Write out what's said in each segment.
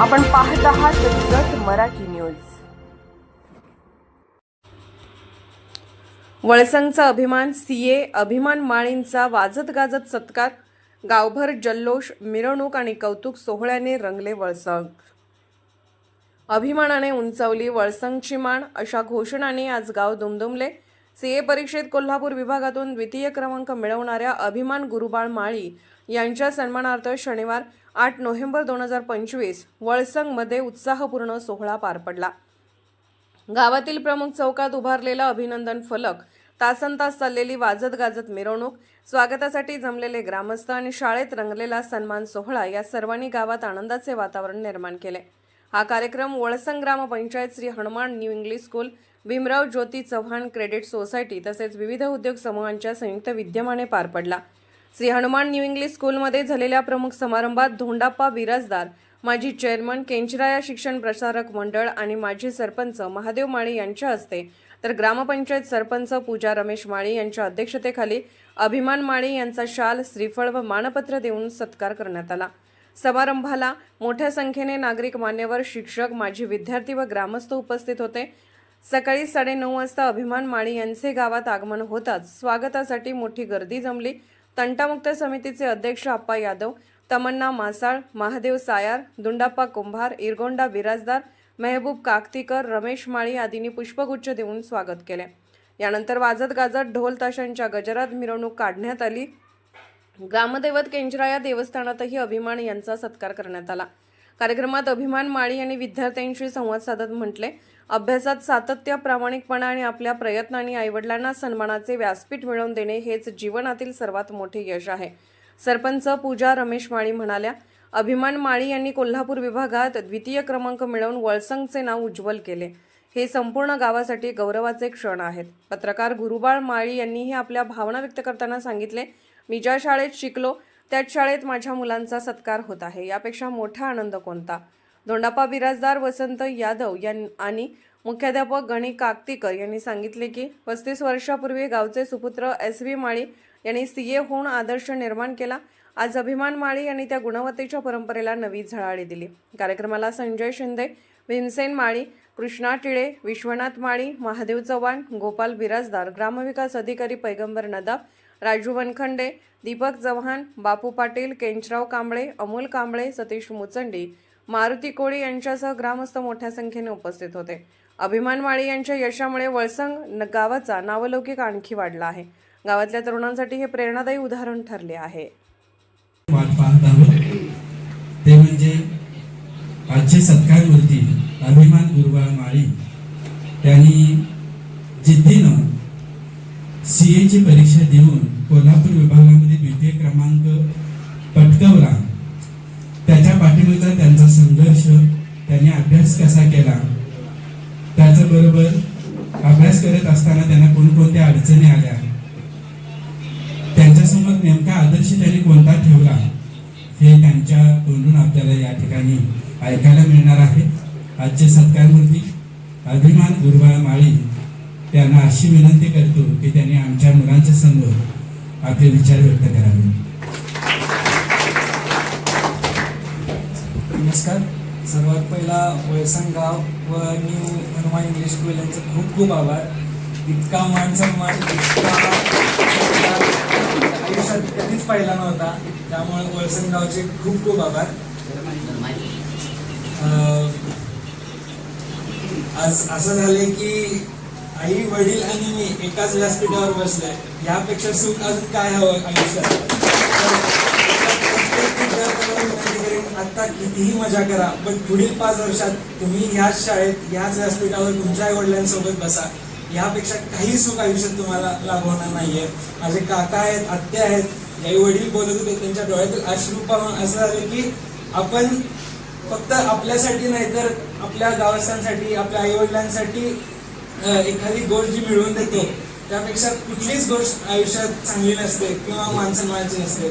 आपण पाहत आहात जत मराठी न्यूज. वळसंगचा अभिमान सीए अभिमान माळींचा वाजत गाजत सत्कार गावभर जल्लोष मिरवणूक आणि कौतुक सोहळ्याने रंगले वळसंग. अभिमानाने उंचावली वळसंगची मान अशा घोषणाने आज गाव दुमदुमले. सीए परीक्षेत कोल्हापूर विभागातून द्वितीय क्रमांक मिळवणाऱ्या अभिमान गुरुबाळ माळी यांच्या सन्मानार्थ शनिवार आठ नोव्हेंबर दोन हजार पंचवीस वळसंगमध्ये उत्साहपूर्ण सोहळा पार पडला. गावातील प्रमुख चौकात उभारलेला अभिनंदन फलक तासन तास चाललेली वाजत गाजत मिरवणूक स्वागतासाठी जमलेले ग्रामस्थ आणि शाळेत रंगलेला सन्मान सोहळा या सर्वांनी गावात आनंदाचे वातावरण निर्माण केले. हा कार्यक्रम वळसंग ग्रामपंचायत Shri Hanuman new English school Bhimrao Jyoti Chavan credit society तसेच विविध उद्योग समूहांच्या संयुक्त विद्यमाने पार पडला. श्री हनुमान न्यू इंग्लिश स्कूलमध्ये झालेल्या प्रमुख समारंभात धोंडाप्पा बिराजदार माजी चेअरमन केंचराया शिक्षण प्रसारक मंडळ आणि माजी सरपंच महादेव माळी यांच्या हस्ते तर ग्रामपंचायत सरपंच पूजा रमेश माळी यांच्या अध्यक्षतेखाली अभिमान माळी यांचा शाल श्रीफळ व मानपत्र देऊन सत्कार करण्यात आला. समारंभाला मोठ्या संख्येने नागरिक मान्यवर शिक्षक माजी विद्यार्थी व ग्रामस्थ उपस्थित होते. सकाळी साडेनऊ वाजता अभिमान माळी यांचे गावात आगमन होताच स्वागतासाठी मोठी गर्दी जमली. तंटामुक्त समितीचे अध्यक्ष आप्पा यादव तमन्ना मासाळ महादेव सायार दुंडाप्पा कुंभार इरगोंडा बिराजदार मेहबूब काकतीकर रमेश माळी आदींनी पुष्पगुच्छ देऊन स्वागत केले. यानंतर वाजत गाजत ढोल ताशांच्या गजरात मिरवणूक काढण्यात आली. ग्रामदैवत केंजराया देवस्थानातही अभिमान यांचा सत्कार करण्यात आला. कार्यक्रमात अभिमान माळी यांनी विद्यार्थ्यांशी संवाद साधत म्हटले अभ्यासात सातत्य प्रामाणिकपणा आणि आपल्या प्रयत्नांनी आईवडिलांना सन्मानाचे व्यासपीठ मिळवून देणे हेच जीवनातील सर्वात मोठे यश आहे. सरपंच पूजा रमेश माळी म्हणाल्या अभिमान माळी यांनी कोल्हापूर विभागात द्वितीय क्रमांक मिळवून वळसंगचे नाव उज्ज्वल केले. हे संपूर्ण गावासाठी गौरवाचे क्षण आहेत. पत्रकार गुरुबाळ माळी यांनीही आपल्या भावना व्यक्त करताना सांगितले मी ज्या शाळेत शिकलो त्याच शाळेत माझ्या मुलांचा सत्कार होत आहे. यापेक्षा मोठा आनंद कोणता? धोंडापा बिराजदार वसंत यादव यां आणि मुख्याध्यापक गणी काकतीकर यांनी सांगितले की पस्तीस वर्षापूर्वी गावचे सुपुत्र एस व्ही माळी यांनी सी ए होऊन आदर्श निर्माण केला. आज अभिमान माळी यांनी त्या गुणवत्तेच्या परंपरेला नवी झळाळी दिली. कार्यक्रमाला संजय शिंदे भीमसेन माळी कृष्णा टिळे विश्वनाथ माळी महादेव चव्हाण गोपाल बिराजदार ग्रामविकास अधिकारी पैगंबर नदाब राजू वनखंडे दीपक चव्हाण बापू पाटील केंचराव कांबळे अमोल कांबळे सतीश मुचंडी मारुती कोळी यांच्यासह ग्रामस्थ मोठ्या संख्येने उपस्थित होते. अभिमान माळी यांच्या यशामुळे वळसंग गावाचा नावलौकिक आणखी वाढला आहे. गावातल्या तरुणांसाठी हे प्रेरणादायी उदाहरण ठरले आहे. ते म्हणजे आजचे सत्कार अभिमान गुरुबाळ माळी. त्यांनी जिद्दीनं सी एची परीक्षा देऊन कोल्हापूर विभागामध्ये द्वितीय क्रमांक पटकवला. त्याच्या पाठीमागचा त्यांचा संघर्ष त्यांनी अभ्यास कसा केला? त्याचबरोबर अभ्यास करत असताना त्यांना कोणकोणत्या अडचणी आल्या? त्यांच्यासमोर नेमका आदर्श त्यांनी कोणता ठेवला? हे त्यांच्या तोंडून आपल्याला या ठिकाणी ऐकायला मिळणार आहे. आजचे सत्कारमूर्ती अभिमान गुरुबाळ माळी त्यांना अशी विनंती करतो की त्यांनी आमच्या मुलांच्या समोर आपले विचार व्यक्त करावे. नमस्कार. सर्वात पहिला वळसंग गाव व न्यू हनुमान इंग्लिश स्कूल यांचे खूप खूप आभार. इतका मान सन्मान इतका आयुष्यात कधीच पाहिला नव्हता. त्यामुळे वळसंग गावचे खूप खूप आभार. आज असं झालंय की आई वडील आणि मी एकाच व्यासपीठावर बसलोय. यापेक्षा सुख अजून काय हवं आयुष्यात? आता कितीही मजा करा पण पुढील पाच वर्षात तुम्ही ह्याच शाळेत ह्याच व्यासपीठावर तुमच्या आई वडिलांसोबत बसा. यापेक्षा काही सुख आयुष्यात तुम्हाला लाभवणार नाहीये. माझे काका आहेत आत्या आहेत आई वडील बोलत होते त्यांच्या डोळ्यातील अश्रू पाहून असं झालं की आपण फक्त आपल्यासाठी नाही तर आपल्या गावस्थांसाठी आपल्या आईवडिलांसाठी एखादी गोष्ट जी मिळवून देतो त्यापेक्षा कुठलीच गोष्ट आयुष्यात चांगली नसते किंवा मानसन्मानाची नसते.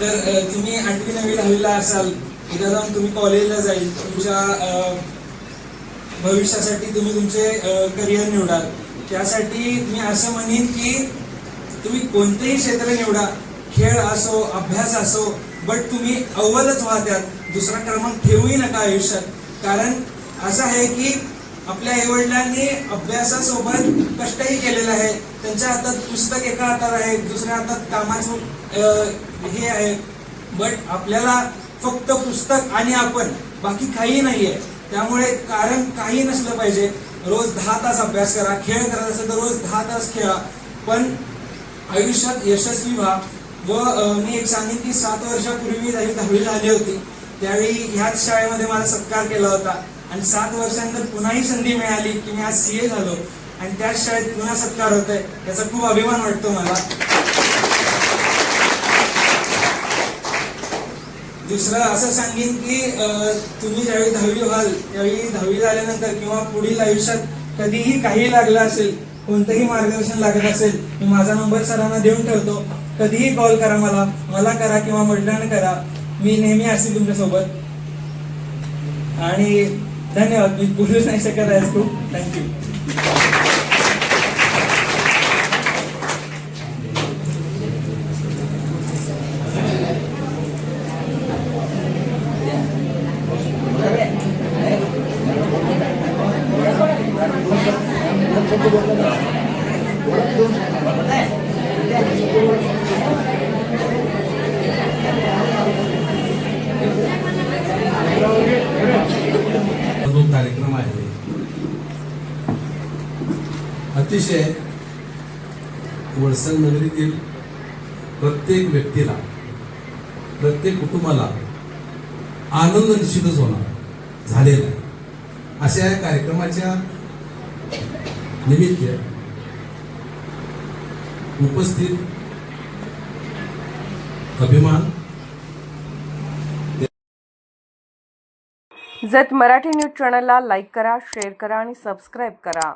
तर तुम्ही आठवी नवीन दहावीला असाल इथं जाऊन तुम्ही कॉलेजला जाईल तुमच्या भविष्यासाठी तुम्ही तुमचे करिअर निवडाल. त्यासाठी मी असं म्हणेन की तुम्ही कोणतेही क्षेत्र निवडा खेळ असो अभ्यास असो बट तुम्ही अव्वलच व्हा त्यात दुसरा क्रमांक ठेवूही नका आयुष्यात. कारण असं आहे की आपल्या आईवडिलांनी अभ्यासासोबत कष्टही केलेलं आहे. त्यांच्या हातात पुस्तक एका हातात आहे दुसऱ्या हातात कामाचं हे आहे. बट आपल्याला फक्त पुस्तक आणि आपण बाकी काही नाहीये. त्यामुळे कारण काही नसलं पाहिजे. रोज दहा तास अभ्यास करा खेळ करत असेल तर रोज दहा तास खेळा. पण आयुष्यात यशस्वी व्हा. व मी एक सांगेन की सात वर्षापूर्वी दहावी दहावी झाली होती त्यावेळी ह्याच शाळेमध्ये मला सत्कार केला होता. आणि सात वर्षानंतर पुन्हाही संधी मिळाली की मी आज सी ए झालो. आणि त्याच शाळेत पुन्हा सत्कार होत आहे याचा खूप अभिमान वाटतो मला. दुसरं असं सांगेन की तुम्ही ज्यावेळी दहावी व्हाल त्यावेळी दहावी झाल्यानंतर किंवा पुढील आयुष्यात कधीही काही लागलं असेल कोणतंही मार्गदर्शन लागत असेल मी माझा नंबर सरांना देऊन ठेवतो. कधीही कॉल करा मला. मला करा किंवा वडिलांना करा. मी नेहमी असेल तुमच्यासोबत. आणि धन्यवाद. मी बोलूच नाही शकत आहे खूप. थँक्यू हा जो कार्यक्रम आहे अतिशय वळसंग नगरीतील प्रत्येक व्यक्तीला प्रत्येक कुटुंबाला आनंद निश्चितच होणार. झालेला आहे. अशा या कार्यक्रमाच्या निमित्त उपस्थित अभिमान जत मराठी न्यूज चॅनलला लाईक करा शेअर करा आणि सबस्क्राईब करा.